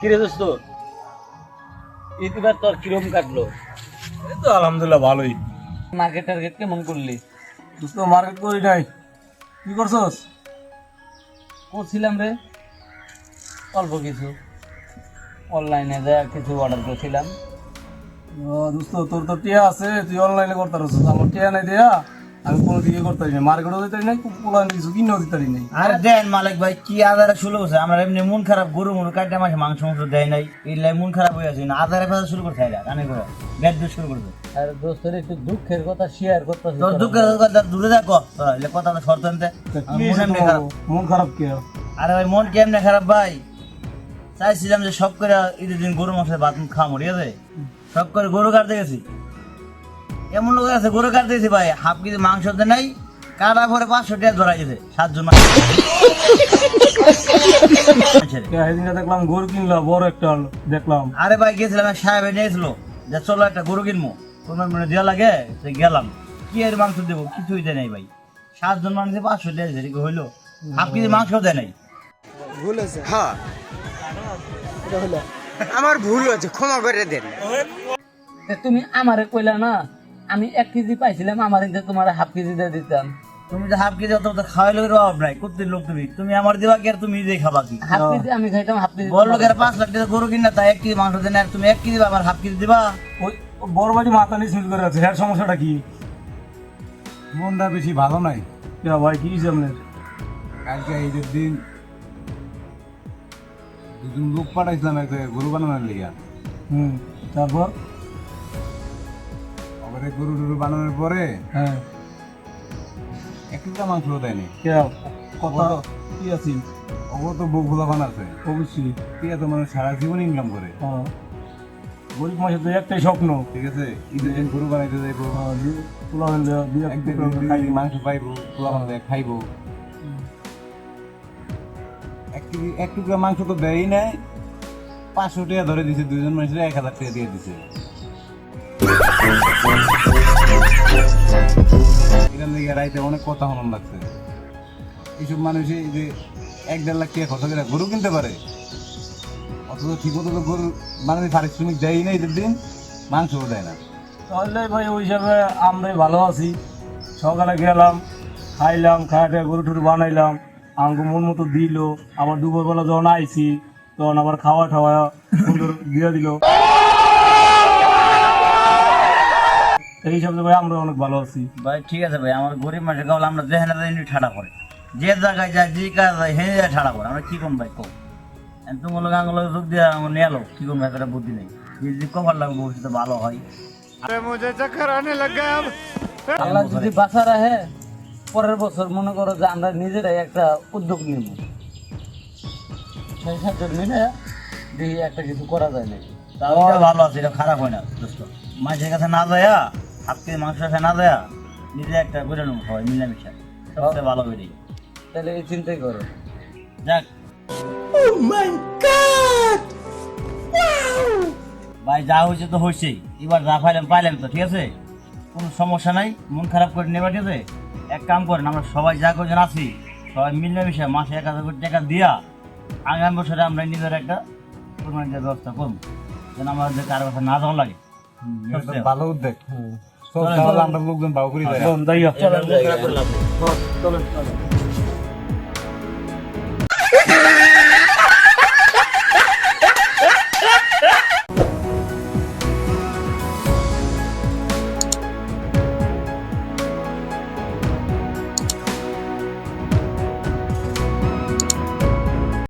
কিরে দোস্ত? এবার তোর কিরম কাটলো? এই তো আলহামদুলিল্লাহ ভালোই। মার্কেট টার্গেট কেমন করলি? দোস্ত মার্কেট করি নাই। কি করছস? করছিলাম রে। অল্প কিছু। অনলাইনে যা কিছু অর্ডার করছিলাম। ও, দোস্ত তোর তো টিয়া আছে তুই অনলাইনে করতে পারছিস। আমার টিয়া নাই দিয়া। আমি কোনো দিকে করতে পারি না। মার্কেটও দিতে পারি নাই পোলা কিছু কিনেও দিতে পারি নাই। আরে দেন মালিক ভাই কি আদারে শুরু করছে? আমার এমনি মন খারাপ গরু মরু কাটে মাসে মাংস মাংস দেয় নাই। এই মন খারাপ হয়ে আছে না আদারে ফেলা শুরু করছে এরা কানে করে। ব্যাট শুরু করছে আর দোস্তের একটু দুঃখের কথা শেয়ার করতেছি। তোর দুঃখের কথা দূরে থাকো তোরা কথা তো শর্ত আনতে। তা আমার কি মন হয়েছে এমনি তোমার? খারাপ। মন আরে ভাই মন কেমনে খারাপ ভাই? চাইছিলাম যে সব করে ঈদের দিন গরু মাংসের ভাত খামো ঠিক আছে? সব করে গরু কাটতে গেছি। এমন লোক আছে গরু কাটতে গেছি ভাই। হাফ কেজি মাংস দে নাই কাটা পরে পাঁচশো টাকা ধরা গেছে সাতজন। দেখলাম গরু কিনলো বড় একটা দেখলাম। আরে ভাই গেছিলাম এক সাহেব নিয়েছিল যে চলো একটা গরু কিনবো। তোমার মানে দেওয়া লাগে? তো গেলাম। কি আর মাংস দেবো? কিছুই দেয় নাই ভাই। সাতজন মানুষ পাঁচশো দেয় এদিকে হইল। হাফ কেজি মাংস দেয় নাই। হ্যাঁ। আমার ভুল হয়েছে ক্ষমা করে দেন। তুমি আমারে কইলা না আমি এক কেজি পাইছিলাম আমার ইনতে তোমার হাফ কেজি দিয়ে দিতাম। তুমি তো হাফ কেজি অত খাওয়াই লোকের অভাব নাই করতে লোক তুমি। তুমি আমার দিবা কি আর তুমি নিজেই খাবা কি? হাফ কেজি আমি খাইতাম হাফ কেজি। বড় লোকের পাঁচ লাখ টাকা গরু কিনা তাই এক কেজি মাংস দেন আর তুমি এক কেজি দিবা আমার হাফ কেজি দিবা? ওই বড় বাড়ি মাথা নিয়ে সিল করে আছে হ্যাঁ সমস্যাটা কি? মনটা বেশি ভালো নাই। ভাই কি আপনার? কালকে ঈদের দিন দুজন লোক পাঠাইছিলাম একটা গরু বানানোর লিগা। হুম তারপর? ওখানে গরু টরু বানানোর পরে হ্যাঁ। একটা মাংস দেয়নি। কথা কি আছি? তো বউ ভোলাপান আছে অবশ্যই। ঠিক আছে মানুষ সারা জীবন ইনকাম করে। হ্যাঁ। গরিব মাসের তো একটাই স্বপ্ন। ঠিক আছে ঈদের দিন গরু বানাইতে যাইবো। হ্যাঁ, মাংস পাইবো পোলা বানাতে খাইবো। এক টুকরা মাংস তো দেয়ই নাই। পাঁচশো টাকা ধরে দিছে দুজন মানুষের এক হাজার টাকা দিয়ে দিছে। এখান থেকে রাইতে অনেক কথা লাগছে। এইসব যে এক দেড় লাখ টাকা করে গরু কিনতে পারে। অথচ ঠিক মতো তো গরু পারিশ্রমিক না ঈদের দিন দেয় না। তাহলে ভাই ওই হিসাবে আমরাই ভালো আছি। সকালে গেলাম, খাইলাম খাইতে গরু টুরু বানাইলাম। আমাকে মন মতো দিল, আবার দুপুরবেলা যখন আইছি, তখন আবার খাওয়া টাওয়া সুন্দর দিয়ে দিল। এই হিসাবে ভাই আমরা অনেক ভালো আছি। ভাই ঠিক আছে ভাই আমার গরিব মানুষের গাওয়াল আমরা দেখে না দেখে ঠাড়া করে। যে জায়গায় যায় যে কাজ যায় ঠাড়া করে। আমরা কি ভাই কম তোমার লোক আঙুল যোগ দিয়ে আমার নিয়ে এলো কি করব একটা বুদ্ধি নেই। যদি কভার লাগবে ভবিষ্যতে ভালো হয়। আল্লাহ যদি বাঁচা রাখে পরের বছর মনে করো যে আমরা নিজেরাই একটা উদ্যোগ নিব। সেই সাথে মিলে দেখি একটা কিছু করা যায় নাকি। তাও ভালো আছে এটা খারাপ হয় না দোস্ত। কাছে না যায় হাফ কেজি মাংস না যায় নিজে একটা করে নেব সবাই মিলামিশা। সবচেয়ে ভালো বেরি তাহলে এই চিন্তাই করো। যাক। ভাই যা হয়েছে তো হয়েছেই। এবার যা পাইলাম পাইলাম তো ঠিক আছে? কোনো সমস্যা নাই মন খারাপ করে নেবা ঠিক আছে? এক কাম করেন আমরা সবাই যা কজন আছি সবাই মিলেমিশে মাসে এক হাজার কোটি টাকা দিয়া আগামী বছরে আমরা নিজের একটা কোরবানির ব্যবস্থা করব। যেন আমাদের কারও কাছে না যাওয়া লাগে। ভালো উদ্যোগ। আমরা লোকজন বাবু করি চলেন, চলেন।